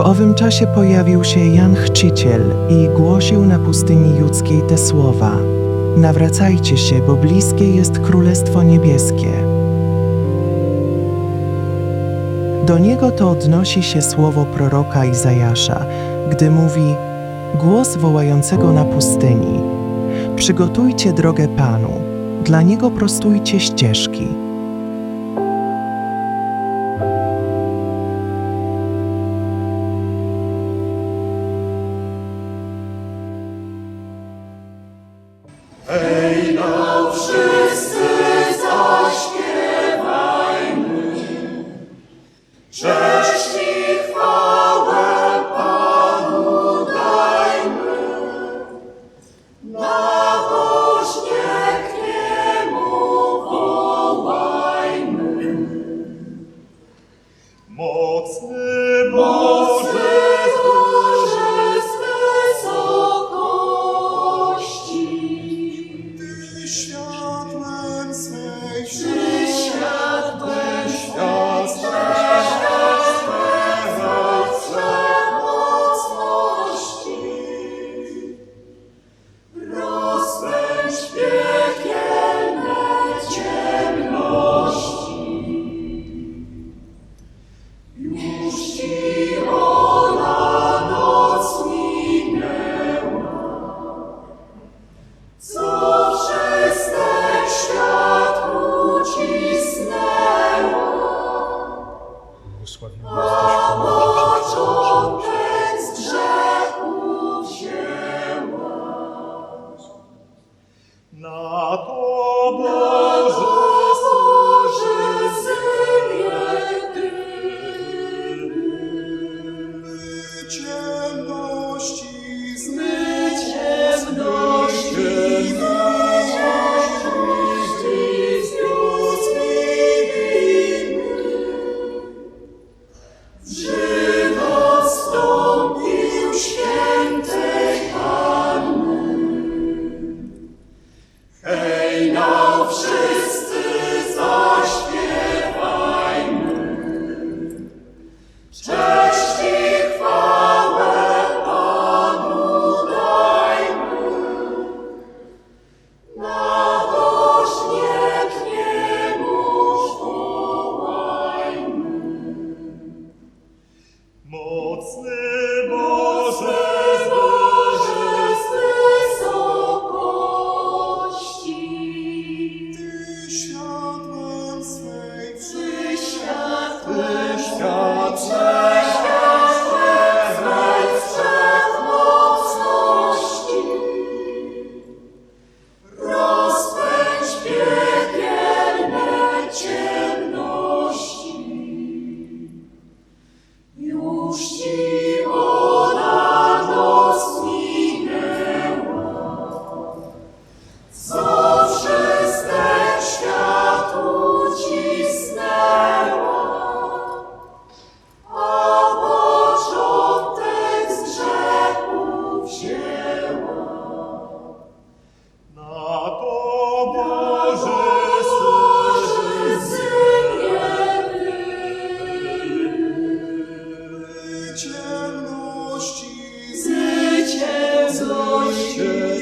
owym czasie pojawił się Jan Chrzciciel i głosił na pustyni judzkiej te słowa: Nawracajcie się, bo bliskie jest Królestwo Niebieskie. Do niego to odnosi się słowo proroka Izajasza, gdy mówi: Głos wołającego na pustyni: Przygotujcie drogę Panu, dla niego prostujcie ścieżki. Hey. błogosławiony Na to Boże see worship.